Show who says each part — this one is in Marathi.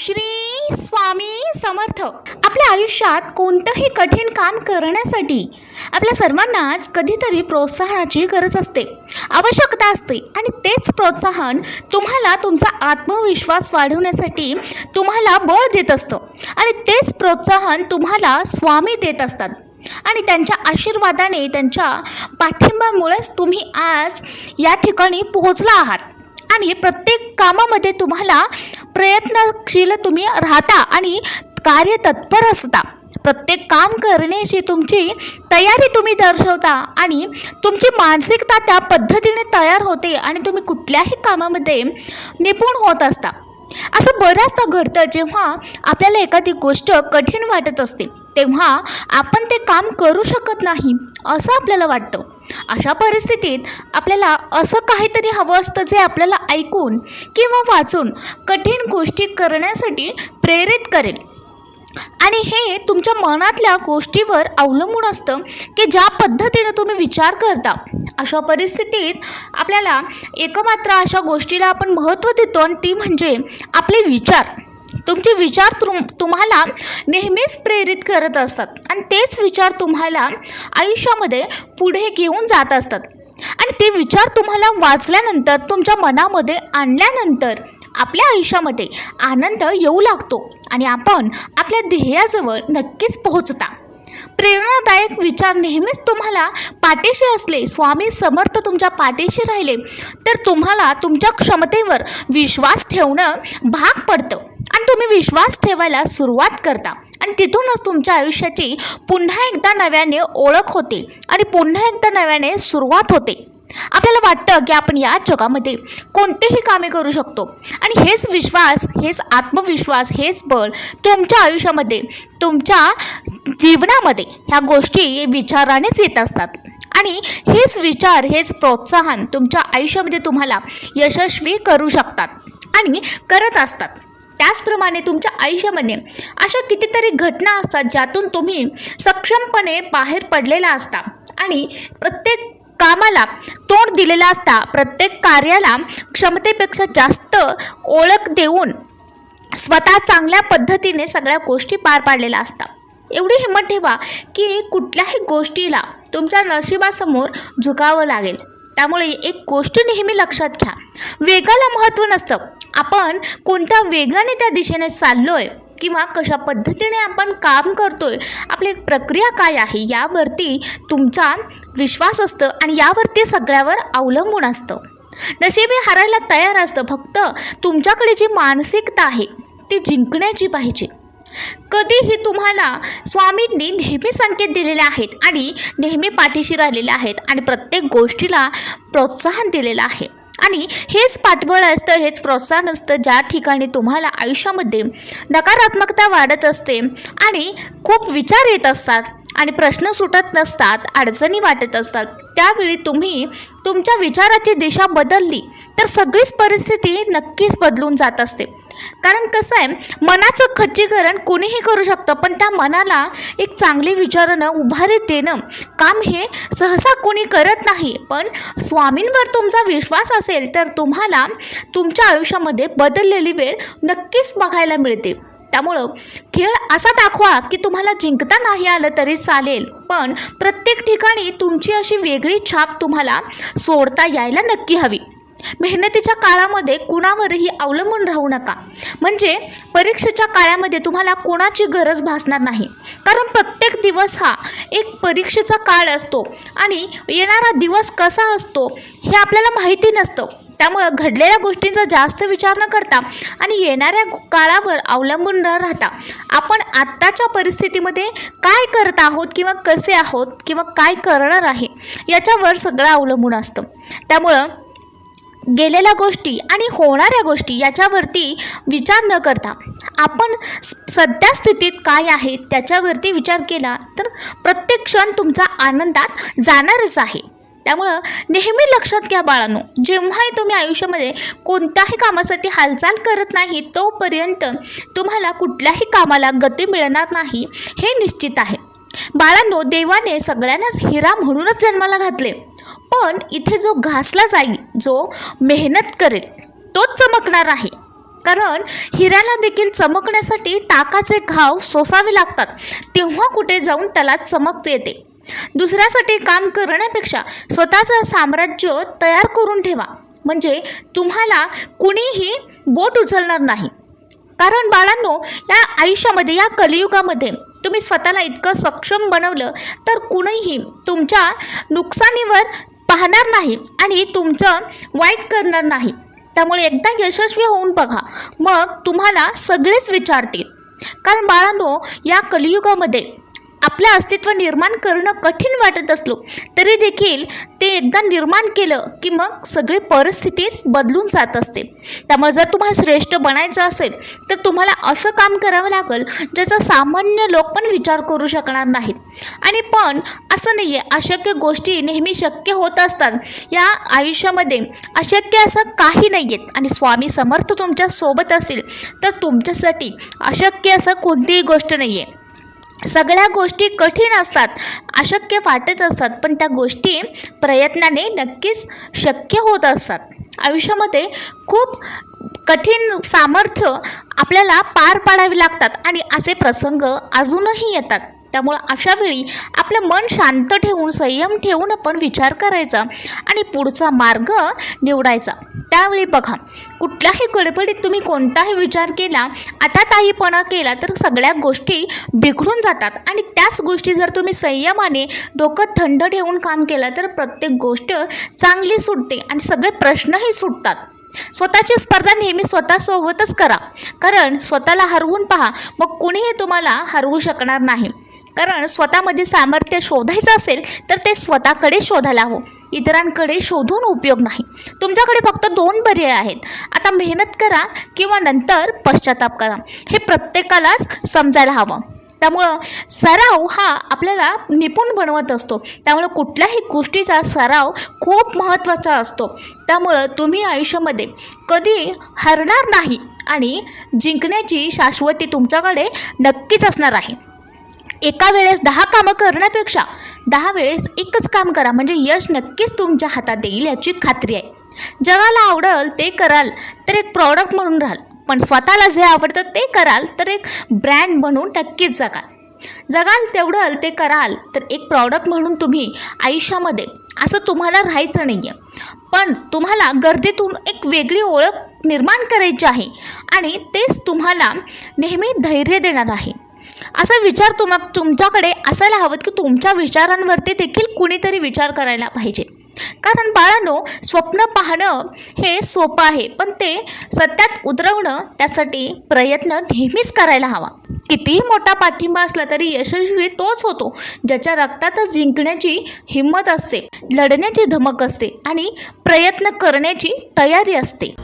Speaker 1: श्री स्वामी समर्थ. आपल्या आयुष्यात कोणतंही कठीण काम करण्यासाठी आपल्या सर्वांनाच कधीतरी प्रोत्साहनाची गरज असते. आवश्यकता असते आणि तेच प्रोत्साहन तुम्हाला तुमचा आत्मविश्वास वाढवण्यासाठी तुम्हाला बळ देत असतं. आणि तेच प्रोत्साहन तुम्हाला स्वामी देत असतात. आणि त्यांच्या आशीर्वादाने त्यांच्या पाठिंब्यामुळेच तुम्ही आज या ठिकाणी पोहोचला आहात. आणि प्रत्येक कामामध्ये तुम्हाला प्रयत्नशील तुम्ही राहता आणि कार्यतत्पर असता. प्रत्येक काम करण्याची तुमची तयारी तुम्ही दर्शवता आणि तुमची मानसिकता त्या पद्धतीने तयार होते आणि तुम्ही कुठल्याही कामामध्ये निपुण होत असता. असं बऱ्याचदा घडतं जेव्हा आपल्याला एखादी गोष्ट कठीण वाटत असते तेव्हा आपण ते काम करू शकत नाही असं आपल्याला वाटतं. अशा परिस्थितीत आपल्याला असं काहीतरी हवं असतं जे आपल्याला ऐकून किंवा वाचून कठीण गोष्टी करण्यासाठी प्रेरित करेल. आणि हे तुमच्या मनातल्या गोष्टीवर अवलंबून असतं की ज्या पद्धतीने तुम्ही विचार करता. अशा परिस्थितीत आपल्याला एकमात्र अशा गोष्टीला आपण महत्त्व देतो आणि ती म्हणजे आपले विचार. तुमचे विचार तुम तुम्हाला नेहमीच प्रेरित करत असतात आणि तेच विचार तुम्हाला आयुष्यामध्ये पुढे घेऊन जात असतात. आणि ते विचार तुम्हाला वाचल्यानंतर तुमच्या मनामध्ये आणल्यानंतर आपल्या आयुष्यामध्ये आनंद येऊ लागतो आणि आपण आपल्या ध्येयाजवळ नक्कीच पोहोचता. प्रेरणादायक विचार नेहमीच तुम्हाला पाठीशी असले स्वामी समर्थ तुमच्या पाठीशी राहिले तर तुम्हाला तुमच्या क्षमतेवर विश्वास ठेवणं भाग पडतं. आणि तुम्ही विश्वास ठेवायला सुरुवात करता. आणि तिथूनच तुमच्या आयुष्याची पुन्हा एकदा नव्याने ओळख होते आणि पुन्हा एकदा नव्याने सुरुवात होते. आपल्याला वाटतं की आपण या जगामध्ये कोणतेही कामे करू शकतो. आणि हेच विश्वास हेच आत्मविश्वास हेच बळ तुमच्या आयुष्यामध्ये तुमच्या जीवनामध्ये ह्या गोष्टी विचारानेच येत असतात. आणि हेच विचार हेच प्रोत्साहन तुमच्या आयुष्यामध्ये तुम्हाला यशस्वी करू शकतात आणि करत असतात. त्याचप्रमाणे तुमच्या आयुष्यामध्ये अशा कितीतरी घटना असतात ज्यातून तुम्ही सक्षमपणे बाहेर पडलेला असता. आणि प्रत्येक कामाला तोंड दिलेला असता प्रत्येक कार्याला क्षमतेपेक्षा जास्त ओळख देऊन स्वतः चांगल्या पद्धतीने सगळ्या गोष्टी पार पाडलेल्या असतात. एवढी हिंमत ठेवा की कुठल्याही गोष्टीला तुमच्या नशिबासमोर झुकावं लागेल. त्यामुळे एक गोष्ट नेहमी लक्षात घ्या. वेगाला महत्त्व नसतं. आपण कोणत्या वेगाने त्या दिशेने चाललो आहे किंवा कशा पद्धतीने आपण काम करतोय आपली प्रक्रिया काय आहे यावरती तुमचा विश्वास असतं आणि यावरती सगळ्यावर अवलंबून असतं. नशीब हे हारायला तयार असतं फक्त तुमच्याकडे जी मानसिकता आहे ती जिंकण्याची पाहिजे. कधीही तुम्हाला स्वामींनी नेहमी संकेत दिलेले आहेत आणि नेहमी पाठीशी राहिलेले आहेत आणि प्रत्येक गोष्टीला प्रोत्साहन दिलेलं आहे. आणि हेच पाठबळ असतं हेच प्रोत्साहन असतं ज्या ठिकाणी तुम्हाला आयुष्यामध्ये नकारात्मकता वाढत असते आणि खूप विचार येत असतात आणि प्रश्न सुटत नसतात अडचणी वाटत असतात. त्यावेळी तुम्ही तुमच्या विचाराची दिशा बदलली तर सगळीच परिस्थिती नक्कीच बदलून जात असते. कारण कसं आहे मनाचं खच्चीकरण कोणीही करू शकतं पण त्या मनाला एक चांगली विचारानं उभारी देणं काम हे सहसा कोणी करत नाही. पण स्वामींवर तुमचा विश्वास असेल तर तुम्हाला तुमच्या आयुष्यामध्ये बदललेली वेळ नक्कीच बघायला मिळते. त्यामुळं खेळ असा दाखवा की तुम्हाला जिंकता नाही आलं तरी चालेल. पण प्रत्येक ठिकाणी तुमची अशी वेगळी छाप तुम्हाला सोडता यायला नक्की हवी. मेहनतीच्या काळामध्ये कुणावरही अवलंबून राहू नका. म्हणजे परीक्षेच्या काळामध्ये तुम्हाला कोणाची गरज भासणार नाही. कारण प्रत्येक दिवस हा एक परीक्षेचा काळ असतो आणि येणारा दिवस कसा असतो हे आपल्याला माहिती नसतं. त्यामुळं घडलेल्या गोष्टींचा जास्त विचार न करता आणि येणाऱ्या काळावर अवलंबून न राहता आपण आत्ताच्या परिस्थितीमध्ये काय करत आहोत किंवा कसे आहोत किंवा काय करणार आहे याच्यावर सगळं अवलंबून असतं. त्यामुळं गेलेल्या गोष्टी आणि होणाऱ्या गोष्टी याच्यावरती विचार न करता आपण सध्या स्थितीत काय आहे त्याच्यावरती विचार केला तर प्रत्येक क्षण तुमचा आनंदात जाणारच आहे. त्यामुळं नेहमी लक्षात घ्या बाळांनो जेव्हाही तुम्ही आयुष्यामध्ये कोणत्याही कामासाठी हालचाल करत नाही तोपर्यंत तुम्हाला कुठल्याही कामाला गती मिळणार नाही हे निश्चित आहे. बाळांनो देवाने सगळ्यांनाच हिरा म्हणूनच जन्माला घातले. पण इथे जो घासला जाईल जो मेहनत करेल तोच चमकणार आहे. कारण हिऱ्याला देखील चमकण्यासाठी टाकाचे घाव सोसावे लागतात. तेव्हा कुठे जाऊन त्याला चमक येते. दुसऱ्यासाठी काम करण्यापेक्षा स्वतःचं साम्राज्य तयार करून ठेवा. म्हणजे तुम्हाला कुणीही बोट उचलणार नाही. कारण बाळांनो या आयुष्यामध्ये या कलियुगामध्ये तुम्ही स्वतःला इतकं सक्षम बनवलं तर कुणीही तुमच्या नुकसानीवर पाहणार नाही आणि तुमचं वाईट करणार नाही. त्यामुळे एकदा यशस्वी होऊन बघा. मग तुम्हाला सगळेच विचारतील. कारण बाळांनो या कलियुगामध्ये आपलं अस्तित्व निर्माण करणं कठीण वाटत असलो तरी देखील ते एकदा निर्माण केलं की मग सगळी परिस्थितीच बदलून जात असते. त्यामुळे जर तुम्हाला श्रेष्ठ बनायचं असेल तर तुम्हाला असं काम करावं लागेल ज्याचा सामान्य लोक पण विचार करू शकणार नाहीत. आणि पण असं नाही आहे अशक्य गोष्टी नेहमी शक्य होत असतात. या आयुष्यामध्ये अशक्य असं काही नाही आहेत आणि स्वामी समर्थ तुमच्यासोबत असतील तर तुमच्यासाठी अशक्य असं कोणतीही गोष्ट नाही आहे सगळ्या गोष्टी कठीण असतात अशक्य वाटत असतात पण त्या गोष्टी प्रयत्नाने नक्कीच शक्य होत असतात. आयुष्यामध्ये खूप कठीण सामर्थ्य आपल्याला पार पाडावी लागतात आणि असे प्रसंग अजूनही येतात. त्यामुळं अशावेळी आपलं मन शांत ठेवून संयम ठेवून आपण विचार करायचा आणि पुढचा मार्ग निवडायचा. त्यावेळी बघा कुठल्याही गडबडीत तुम्ही कोणताही विचार केला आता ताईपणा केला तर सगळ्या गोष्टी बिघडून जातात. आणि त्याच गोष्टी जर तुम्ही संयमाने डोकं थंड ठेवून काम केलं तर प्रत्येक गोष्ट चांगली सुटते आणि सगळे प्रश्नही सुटतात. स्वतःची स्पर्धा नेहमी स्वतःसोबतच करा. कारण स्वतःला हरवून पहा मग कुणीही तुम्हाला हरवू शकणार नाही. कारण स्वतःमध्ये सामर्थ्य शोधायचं असेल तर ते स्वतःकडे शोधायला हवं. इतरांकडे शोधून उपयोग नाही. तुमच्याकडे फक्त दोन पर्याय आहेत. आता मेहनत करा किंवा नंतर पश्चाताप करा. हे प्रत्येकालाच समजायला हवं. त्यामुळं सराव हा आपल्याला निपुण बनवत असतो. त्यामुळं कुठल्याही गोष्टीचा सराव खूप महत्त्वाचा असतो. त्यामुळं तुम्ही आयुष्यामध्ये कधी हरणार नाही आणि जिंकण्याची शाश्वती तुमच्याकडे नक्कीच असणार आहे. एका वेळेस दहा कामं करण्यापेक्षा दहा वेळेस एकच काम करा. म्हणजे यश नक्कीच तुमच्या हातात येईल याची खात्री आहे. जगाला आवडल ते कराल तर एक प्रॉडक्ट म्हणून राहाल. पण स्वतःला जे आवडतं ते कराल तर एक ब्रँड बनवून नक्कीच जगाल. जगाल तेवढं ते कराल तर एक प्रॉडक्ट म्हणून तुम्ही आयुष्यामध्ये असं तुम्हाला राहायचं नाही आहे पण तुम्हाला गर्दीतून एक वेगळी ओळख निर्माण करायची आहे आणि तेच तुम्हाला नेहमी धैर्य देणार आहे. असा विचार तुम्हा तुमच्याकडे असायला हवं की तुमच्या विचारांवरती देखील कुणीतरी विचार करायला पाहिजे. कारण बाळांनो स्वप्न पाहणं हे सोपं आहे पण ते सत्यात उतरवणं त्यासाठी प्रयत्न नेहमीच करायला हवा. कितीही मोठा पाठिंबा असला तरी यशस्वी तोच होतो ज्याच्या रक्तातच जिंकण्याची हिंमत असते लढण्याची धमक असते आणि प्रयत्न करण्याची तयारी असते.